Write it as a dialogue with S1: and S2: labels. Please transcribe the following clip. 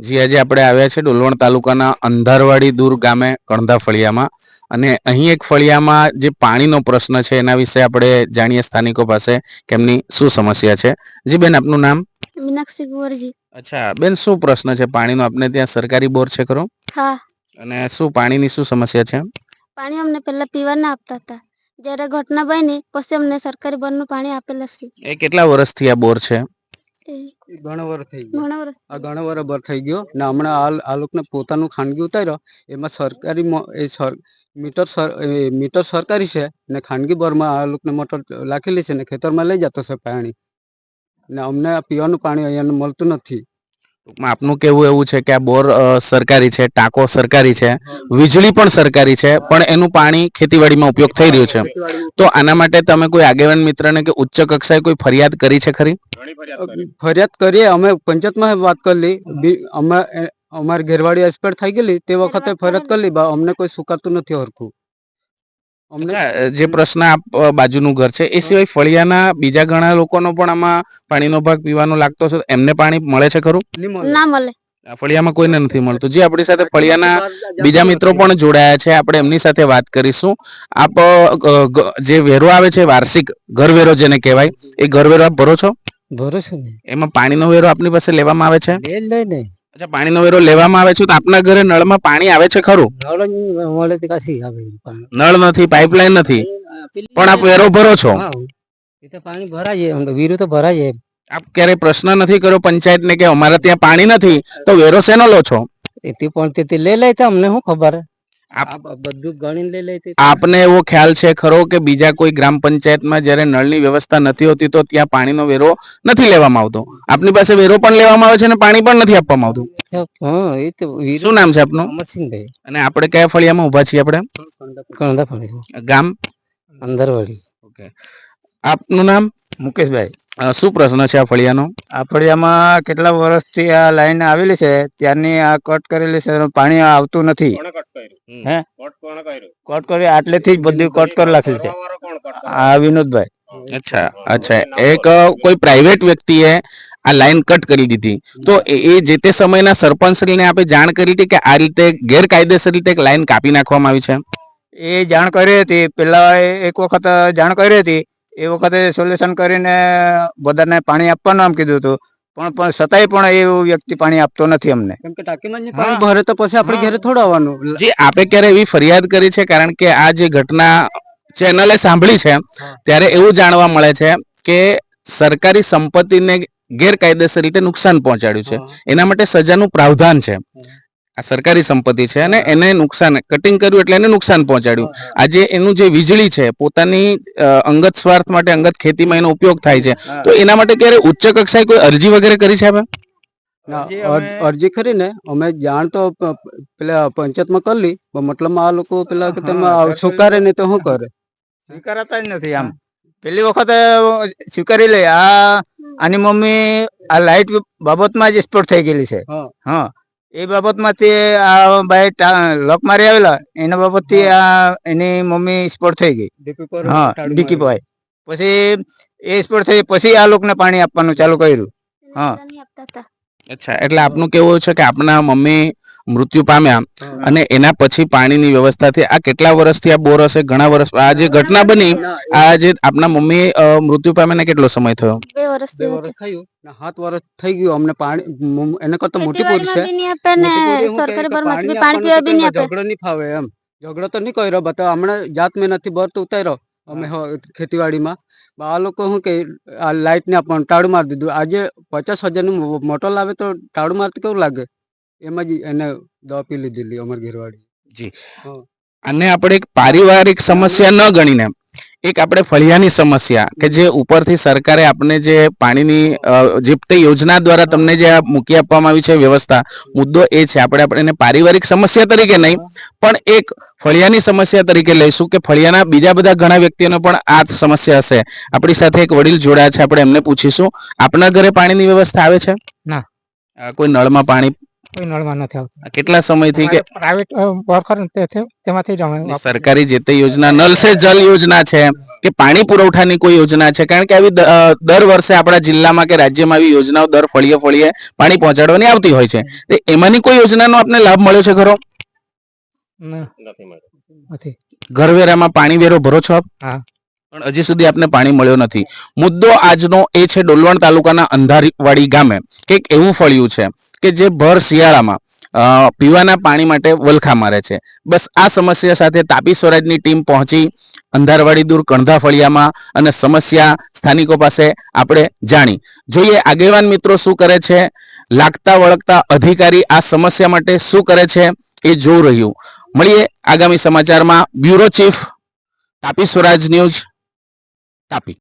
S1: જી આજે આપણે આવ્યા છે ડોલવણ તાલુકાના અંધારવાડી દૂર ગામે કણધા ફળિયામાં. અને અહીં એક ફળિયામાં જે પાણીનો પ્રશ્ન છે એના વિશે આપણે જાણીએ સ્થાનિકો પાસે કે એમની શું સમસ્યા છે. જી બેન આપનું નામ?
S2: મીનાક્ષી કુંવરજી.
S1: અચ્છા બેન શું પ્રશ્ન છે? પાણીનો આપને ત્યાં સરકારી બોર છે ખરો?
S2: હા.
S1: અને શું પાણીની શું સમસ્યા છે?
S2: પાણી અમને પહેલા પીવા ના આપતા હતા. જ્યારે ઘટના બની પછી અમને સરકારી બોરનું પાણી આપેલું છે.
S1: એ કેટલા વર્ષથી આ બોર છે?
S3: ઘણો વર થઈ ગયો.
S2: ઘણા વર્ષ
S3: આ ઘણો વર થઈ ગયો. ને હમણાં હાલ આ લોકોને પોતાનું ખાનગી ઉતાર્યો. એમાં સરકારી એ મીટર મીટર સરકારી છે. ને ખાનગી બોરમાં આ લોકોને મોટર રાખેલી છે. ને ખેતરમાં લઈ જતો છે પાણી. ને અમને પીવાનું પાણી અહીંયા મળતું નથી.
S1: ટૂંકમાં આપનું કેવું એવું છે કે આ બોર સરકારી છે ટાંકો સરકારી છે વીજળી પણ સરકારી છે પણ એનું પાણી ખેતીવાડીમાં ઉપયોગ થઈ રહ્યું છે. તો આના માટે તમે કોઈ આગેવાન મિત્રને કે ઉચ્ચ કક્ષાએ કોઈ ફરિયાદ કરી છે ખરી?
S3: ફરિયાદ કરીએ. અમે પંચાયતમાં વાત કરી બી અમે અમારી ઘેરવાડી એક્સપર્ટ થઈ ગયેલી. તે વખતે ફરિયાદ કરી બા અમને કોઈ સુકાતું નથી હરખું.
S1: જે પ્રશ્ન આપ બાજુનું ઘર છે એ સિવાય ફળિયાના બીજા ઘણા લોકોનો પણ આમાં પાણીનો ભાગ પીવાનો લાગતો છે એમને પાણી મળે છે ખરું?
S2: ના મળે.
S1: આ ફળિયામાં કોઈને નથી મળતું. જે આપણી સાથે ફળિયાના બીજા મિત્રો પણ જોડાયા છે આપણે એમની સાથે વાત કરીશું. આપ જે વેરો આવે છે વાર્ષિક ઘર વેરો જેને કહેવાય એ ઘર વેરો આપ ભરો છો?
S3: ભરો છું
S1: એમાં પાણીનો વેરો આપની પાસે લેવામાં આવે છે?
S3: લઈ નહીં
S1: અચ્છા પાણીનો વેરો લેવામાં આવે છે તો આપના ઘરે નળમાં પાણી આવે છે ખરું?
S3: નળ જ મળે તે કાશી આવે પાણી.
S1: નળ નથી પાઇપલાઇન નથી. પણ આપ વેરો ભરો છો?
S3: હા, એ તો પાણી ભરાય છે, આમ તો વીરું તો ભરાય છે.
S1: આપ ક્યારે પ્રશ્ન નથી કર્યો પંચાયતને કે અમારે ત્યાં પાણી નથી તો વેરો શેનો લો છો?
S3: તેથી પણ તેથી લઈ લે તો અમને શું ખબર?
S1: આપ-
S3: આ બધું ગણીને લઈ લે તે
S1: આપને એવો ખ્યાલ છે ખરો કે બીજા કોઈ ગ્રામ પંચાયતમાં જ્યારે નળની વ્યવસ્થા નથી હોતી તો ત્યાં પાણીનો વેરો નથી લેવામાં આવતો? આપની પાસે વેરો પણ લેવામાં આવે છે અને પાણી પણ નથી આપવામાં આવતું?
S3: હા એ તો
S1: શું નામ છે આપનું?
S3: મસીનભાઈ
S1: અને આપણે કયા ફળિયામાં ઊભા છીએ આપણે? ગામ?
S3: અંદરવાડી.
S1: આપનું નામ?
S4: મુકેશભાઈ.
S1: શું પ્રશ્ન છે આ ફળિયાનો?
S4: આ ફળિયામાં કેટલા વર્ષથી આ લાઈન આવેલી છે? ત્યારની આ કટ કરેલી છે પાણી આવતું નથી. હે? કટ કરી આટલેથી જ બધું કટ કરી રાખેલી છે. આ વિનોદભાઈ.
S1: અચ્છા અચ્છા. એક કોઈ પ્રાઇવેટ વ્યક્તિએ આ લાઈન કટ કરી દીધી. તો એ એ જે તે સમયના સરપંચશ્રીને આપણે જાણ કરી હતી કે આ રીતે ગેરકાયદેસર રીતે એક લાઈન કાપી નાખવામાં આવી છે?
S4: એ જાણ કરી હતી. પેલા એક વખત જાણ કરી હતી. એ વખતે સોલ્યુશન કરીને બધાને પાણી આપવાનું આમ કીધું હતું. પણ પણ છતાંય પણ એ વ્યક્તિ પાણી આપતો નથી અમને.
S3: કેમ કે ટાંકીમાં પાણી ભરે તો પછી આપણે ઘરે થોડું આવવાનું.
S1: જે આપે ક્યારે એવી ફરિયાદ કરી છે કારણ કે આ જે ઘટના ચેનલે સાંભળી છે ત્યારે એવું જાણવા મળે છે કે સરકારી સંપત્તિને ગેરકાયદેસર રીતે નુકસાન પહોંચાડ્યું છે. એના માટે સજાનું પ્રાવધાન છે. આ સરકારી સંપત્તિ છે અને એને નુકસાન કટિંગ કર્યું એટલે એને નુકસાન પહોંચાડ્યું. આજે એનું જે વીજળી છે પોતાની અંગત સ્વાર્થ માટે અંગત ખેતીમાં એનો ઉપયોગ થાય છે. તો એના માટે ક્યારે ઉચ્ચ કક્ષાએ કોઈ અરજી વગેરે કરી છે આપણે
S4: અરજી
S3: અર-
S4: અમે-
S3: કરી ને અમે જાણ તો પેલા પંચાયતમાં કરી પણ મતલબ આ લોકો પેલા કે તમે સ્વીકારે નહીં તો શું કરે?
S4: સ્વીકારતા જ નથી આમ. પેલી વખત સ્વીકારી લે આ આની મમ્મી આ લાઈટ બાબતમાં જ સ્પોટ થઈ ગયેલી છે.
S3: હા.
S4: એ બાબતમાંથી આ ભાઈ લક મારી આવેલા એના બાબતથી આ એની મમ્મી સ્પોટ થઈ ગઈ. હા ડીકી ભાઈ પછી એ સ્પોટ થઈ પછી આ લોકોને પાણી આપવાનું ચાલુ કર્યું. હા.
S1: અચ્છા એટલે આપનું કેવું છે કે આપના મમ્મી મૃત્યુ પામ્યા અને એના પછી પાણીની વ્યવસ્થાથી આ કેટલા વર્ષથી આ બોર હશે? ઘણા વર્ષ આ જે ઘટના બની આ જે આપના મમ્મી મૃત્યુ પામ્યા કેટલો સમય થયો?
S2: બે વર્ષ
S3: બે વર્ષ થયું. સાત વર્ષ થઈ ગયું. અમને પાણી એને કરતા મોટી પૂર છે. પાણી
S2: પાણી પીવા બી નહીં આપે.
S3: ઝઘડો નહીં ફાવે એમ. ઝઘડો તો નહીં કર્યો બતા હમણાં જાત મેં નથી તો ઉતાર્યો. અમે ખેતીવાડીમાં. આ લોકો શું કે આ લાઇટને પણ ટાળું મારી દીધું. આજે પચાસ હજારનું મોટર લાવે તો ટાળું મારતું કેવું લાગે? એમાં જ એને દવા પી લીધેલી ઘેરવાડી જી.
S1: અને આપણે એક પારિવારિક સમસ્યા ન ગણીને એક આપણે ફળિયાની સમસ્યા કે જે ઉપરથી સરકારે આપને જે પાણીની જે તે યોજના દ્વારા તમને જે મૂકી આપવામાં આવી છે વ્યવસ્થા મુદ્દો એ છે. આપણે આપણે એને પારિવારિક સમસ્યા તરીકે નહીં પણ એક ફળિયાની સમસ્યા તરીકે લઈશું કે ફળિયાના બીજા બધા ઘણા વ્યક્તિઓને પણ આ સમસ્યા હશે. આપણી સાથે એક વડીલ જોડાયા છે. આપણે એમને પૂછીશું આપના ઘરે પાણીની વ્યવસ્થા આવે છે?
S4: ના.
S1: કોઈ નળમાં પાણી
S5: કોઈ નળમાં નથી આવતું.
S1: કેટલા સમયથી કે
S5: પ્રાઇવેટ તે- તેમાંથી જ અમે
S1: સરકારી જે તે યોજના નલ સે જલ યોજના છે કે પાણી પુરવઠાની કોઈ યોજના છે? કારણ કે આવી દ- દર વર્ષે આપણા જિલ્લામાં કે રાજ્યમાં આવી યોજનાઓ દર ફળીએ ફળીએ પાણી પહોંચાડવાની આવતી હોય છે. તે એમાંની કોઈ યોજનાનો આપને લાભ મળ્યો છે ખરો?
S5: ન- નથી.
S1: ઘરવેરામાં પાણી વેરો ભરો છો આપ?
S5: હા.
S1: પણ હજી સુધી આપને પાણી મળ્યો નથી. મુદ્દો આજનો એ છે ડોલવણ તાલુકાના અંધારીવાડી ગામે કંઈક એવું ફળ્યું છે કે જે ભર શિયાળામાં પીવાના પાણી માટે વલખા મારે છે. બસ આ સમસ્યા સાથે તાપી સ્વરાજની ટીમ પહોંચી અંધારવાડી દૂર કણધા ફળિયામાં અને સમસ્યા સ્થાનિકો પાસે આપણે જાણી. જોઈએ આગેવાન મિત્રો શું કરે છે? લાગતા વળગતા અધિકારી આ સમસ્યા માટે શું કરે છે એ જોઈ રહ્યું. મળીએ આગામી સમાચારમાં. Bureau chief, Tapi Swaraj news. Tapi